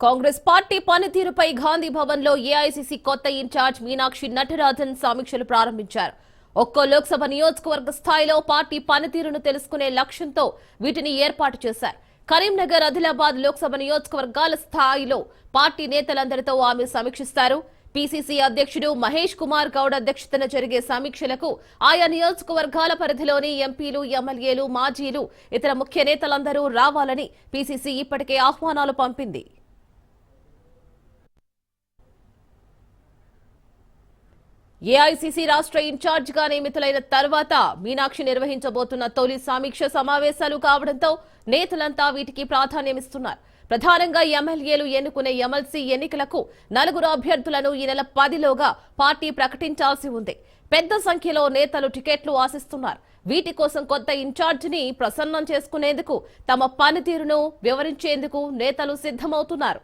Congress party పనితీరుపై గాంధీ భవన్లో AICC కొత్త ఇన్ఛార్జ్ మీనాక్షి నటరాజన్ సమీక్షలు ప్రారంభించారు. ఒక్కో లోక్సభ నియోజకవర్గ స్థాయిలో పార్టీ పనితీరును తెలుసుకునే లక్ష్యంతో వీటిని ఏర్పాటు చేశారు. కరీంనగర్ ఆదిలాబాద్ లోక్సభ నియోజకవర్గాల స్థాయిలో పార్టీ నేతలందరితో ఆమె సమీక్షిస్తారు. పీసీసీ అధ్యక్షుడు మహేష్ కుమార్ గౌడ్ అధ్యక్షతన జరిగే సమీక్షలకు ఆయా నియోజకవర్గాల పరిధిలోని ఎంపీలు ఎమ్మెల్యేలు మాజీలు ఇతర ముఖ్య నేతలందరూ రావాలని పీసీసీ ఇప్పటికే ఆహ్వానాలు పంపింది. ఏఐసీసీ రాష్ట్ర ఇన్ఛార్జిగా నియమితులైన తర్వాత మీనాక్షి నిర్వహించబోతున్న తొలి సమీక్ష సమావేశాలు కావడంతో నేతలంతా వీటికి ప్రాధాన్యమిస్తున్నారు. ప్రధానంగా ఎమ్మెల్యేలు ఎన్నుకునే ఎమ్మెల్సీ ఎన్నికలకు నలుగురు అభ్యర్థులను ఈ నెల పదిలోగా పార్టీ ప్రకటించాల్సి ఉంది. పెద్ద సంఖ్యలో నేతలు టికెట్లు ఆశిస్తున్నారు. వీటి కోసం కొత్త ఇన్ఛార్జిని ప్రసన్నం చేసుకునేందుకు తమ పనితీరును వివరించేందుకు నేతలు సిద్ధమవుతున్నారు.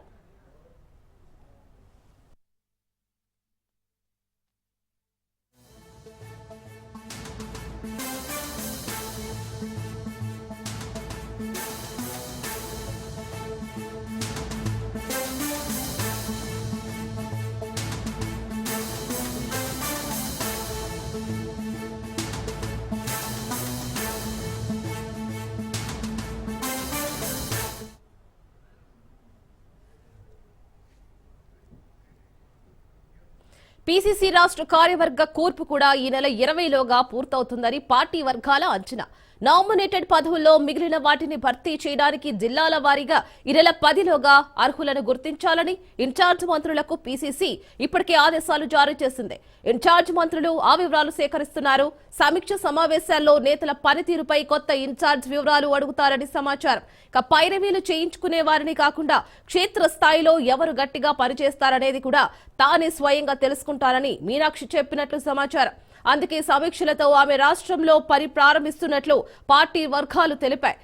పీసీసీ రాష్ట్ర కార్యవర్గ కూర్పు కూడా ఈ నెల ఇరవైలోగా పూర్తవుతుందని పార్టీ వర్గాల అంచనా. నామినేటెడ్ పదవుల్లో మిగిలిన వాటిని భర్తీ చేయడానికి జిల్లాల వారీగా ఈ నెల పదిలోగా అర్హులను గుర్తించాలని ఇన్ఛార్జ్ మంత్రులకు పీసీసీ ఇప్పటికే ఆదేశాలు జారీ చేసింది. ఇన్ఛార్జ్ మంత్రులు ఆ వివరాలు సేకరిస్తున్నారు. సమీక్ష సమావేశాల్లో నేతల పనితీరుపై కొత్త ఇన్ఛార్జ్ వివరాలు అడుగుతారని సమాచారం. ఇక పైరవీలు చేయించుకునే వారిని కాకుండా క్షేత్రస్థాయిలో ఎవరు గట్టిగా పనిచేస్తారనేది కూడా తానే స్వయంగా తెలుసుకుంటారని మీనాక్షి చెప్పినట్లు సమాచారం. అందుకే సమీక్షలతో ఆమె రాష్ట్రంలో పని ప్రారంభిస్తున్నట్లు పార్టీ వర్గాలు తెలిపాయి.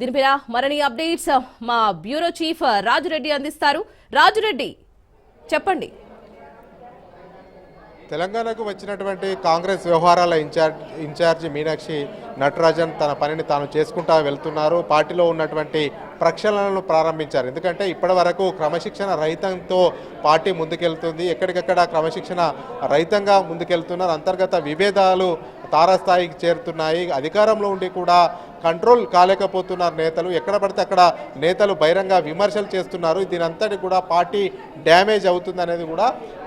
దీనిపైన మరిన్ని అప్డేట్స్ మా బ్యూరో చీఫ్ రాజురెడ్డి అందిస్తారు. రాజురెడ్డి చెప్పండి. తెలంగాణకు వచ్చినటువంటి కాంగ్రెస్ వ్యవహారాల ఇన్ఛార్జ్ ఇన్ఛార్జి మీనాక్షి నటరాజన్ తన పనిని తాను చేసుకుంటా వెళ్తున్నారు. పార్టీలో ఉన్నటువంటి ప్రక్షాళనలు ప్రారంభించారు. ఎందుకంటే ఇప్పటి వరకు క్రమశిక్షణ రహితంతో పార్టీ ముందుకెళ్తుంది. ఎక్కడికక్కడ క్రమశిక్షణ రహితంగా ముందుకెళ్తున్నారు. అంతర్గత విభేదాలు తారాస్థాయికి చేరుతున్నాయి. అధికారంలో ఉండి కూడా కంట్రోల్ కాలేకపోతున్నారు నేతలు. ఎక్కడ పడితే అక్కడ నేతలు బహిరంగ విమర్శలు చేస్తున్నారు. దీనంతటి కూడా పార్టీ డ్యామేజ్ అవుతుంది అనేది కూడా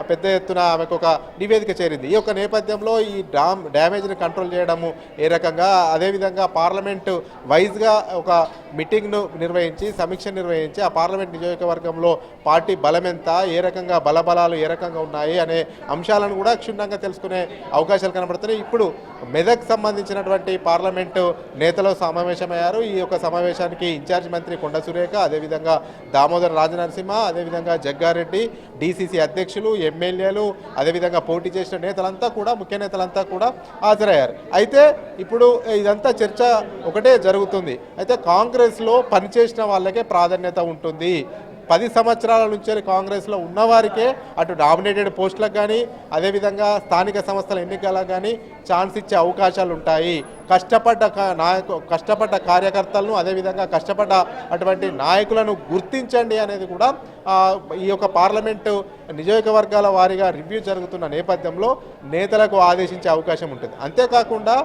పెద్ద ఎత్తున ఆమెకు ఒక నివేదిక చేరింది. ఈ యొక్క నేపథ్యంలో ఈ డామ్ డ్యామేజ్ని కంట్రోల్ చేయడము ఏ రకంగా అదేవిధంగా పార్లమెంటు వైజ్గా ఒక మీటింగ్ను నిర్వహించి సమీక్ష నిర్వహించి ఆ పార్లమెంట్ నియోజకవర్గంలో పార్టీ బలం ఎంత ఏ రకంగా బలబలాలు ఏ రకంగా ఉన్నాయి అనే అంశాలను కూడా క్షుణ్ణంగా తెలుసుకునే అవకాశాలు కనబడుతున్నాయి. ఇప్పుడు మెదక్ సంబంధించినటువంటి పార్లమెంటు నేతలు సమావేశమయ్యారు. ఈ యొక్క సమావేశానికి ఇన్ఛార్జ్ మంత్రి కొండ సురేఖ అదేవిధంగా దామోదర రాజనరసింహ అదేవిధంగా జగ్గారెడ్డి డీసీసీ అధ్యక్షులు ఎమ్మెల్యేలు అదేవిధంగా పోటీ చేసిన నేతలంతా కూడా ముఖ్య నేతలంతా కూడా హాజరయ్యారు. అయితే ఇప్పుడు ఇదంతా చర్చ ఒకటే జరుగుతుంది. అయితే కాంగ్రెస్లో పనిచేసిన వాళ్ళకే ప్రాధాన్యత ఉంటుంది. పది సంవత్సరాల నుంచి కాంగ్రెస్లో ఉన్నవారికే అటు డామినేటెడ్ పోస్టులకు కానీ అదేవిధంగా స్థానిక సంస్థల ఎన్నికలకు కానీ ఛాన్స్ ఇచ్చే అవకాశాలు ఉంటాయి. కష్టపడ్డ నాయకు కష్టపడ్డ కార్యకర్తలను అదేవిధంగా కష్టపడ్డ అటువంటి నాయకులను గుర్తించండి అనేది కూడా ఈ యొక్క పార్లమెంటు నియోజకవర్గాల వారీగా రివ్యూ జరుగుతున్న నేపథ్యంలో నేతలకు ఆదేశించే అవకాశం ఉంటుంది. అంతేకాకుండా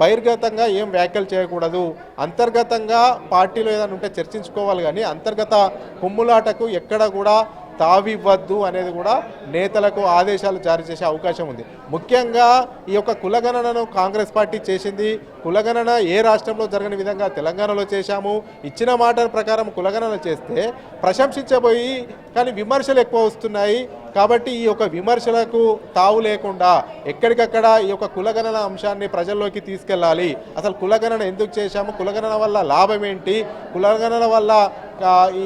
బహిర్గతంగా ఏం వ్యాఖ్యలు చేయకూడదు. అంతర్గతంగా పార్టీలో ఏదైనా ఉంటే చర్చించుకోవాలి కానీ అంతర్గత కుమ్ములాటకు ఎక్కడ కూడా తావివ్వద్దు అనేది కూడా నేతలకు ఆదేశాలు జారీ చేసే అవకాశం ఉంది. ముఖ్యంగా ఈ యొక్క కులగణనను కాంగ్రెస్ పార్టీ చేసింది. కులగణన ఏ రాష్ట్రంలో జరగని విధంగా తెలంగాణలో చేశాము. ఇచ్చిన మాట ప్రకారం కులగణన చేస్తే ప్రశంసించబోయి కానీ విమర్శలు ఎక్కువ వస్తున్నాయి. కాబట్టి ఈ యొక్క విమర్శలకు తావు లేకుండా ఎక్కడికక్కడ ఈ యొక్క కులగణన అంశాన్ని ప్రజల్లోకి తీసుకెళ్ళాలి. అసలు కులగణన ఎందుకు చేశాము? కులగణన వల్ల లాభం ఏంటి? కులగణన వల్ల ఈ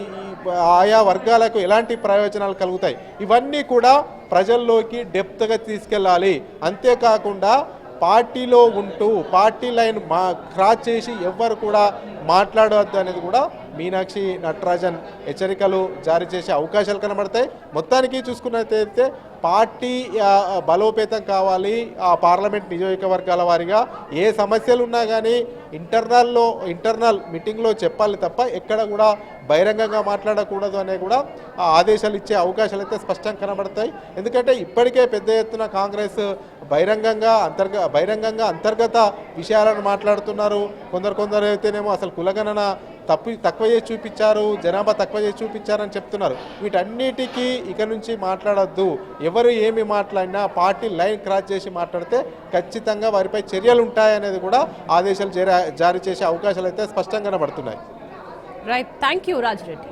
ఆయా వర్గాలకు ఎలాంటి ప్రయోజనాలు కలుగుతాయి? ఇవన్నీ కూడా ప్రజల్లోకి డెప్త్గా తీసుకెళ్ళాలి. అంతేకాకుండా పార్టీలో ఉంటూ పార్టీ లైన్ మా క్రాస్ చేసి ఎవ్వరు కూడా మాట్లాడవద్దు అనేది కూడా మీనాక్షి నటరాజన్ హెచ్చరికలు జారీ చేసే అవకాశాలు కనబడతాయి. మొత్తానికి చూసుకున్నట్లయితే పార్టీ బలోపేతం కావాలి ఆ పార్లమెంట్ నియోజకవర్గాల వారిగా. ఏ సమస్యలు ఉన్నా కానీ ఇంటర్నల్లో ఇంటర్నల్ మీటింగ్లో చెప్పాలి తప్ప ఎక్కడ కూడా బహిరంగంగా మాట్లాడకూడదు అనే కూడా ఆ ఆదేశాలు ఇచ్చే అవకాశాలు అయితే స్పష్టంగా కనబడతాయి. ఎందుకంటే ఇప్పటికే పెద్ద ఎత్తున కాంగ్రెస్ బహిరంగంగా అంతర్గ బహిరంగంగా అంతర్గత విషయాలను మాట్లాడుతున్నారు. కొందరు కొందరు అయితేనేమో అసలు కులగణన తప్పు తక్కువ చేసి చూపించారు జనాభా తక్కువ చేసి చూపించారని చెప్తున్నారు. వీటన్నిటికీ ఇక నుంచి మాట్లాడొద్దు. ఎవరు ఏమి మాట్లాడినా పార్టీ లైన్ క్రాస్ చేసి మాట్లాడితే ఖచ్చితంగా వారిపై చర్యలు ఉంటాయనేది కూడా ఆదేశాలు జారీ జారీ చేసే అవకాశాలు అయితే స్పష్టంగా కనబడుతున్నాయి. Right thank you Rajireddy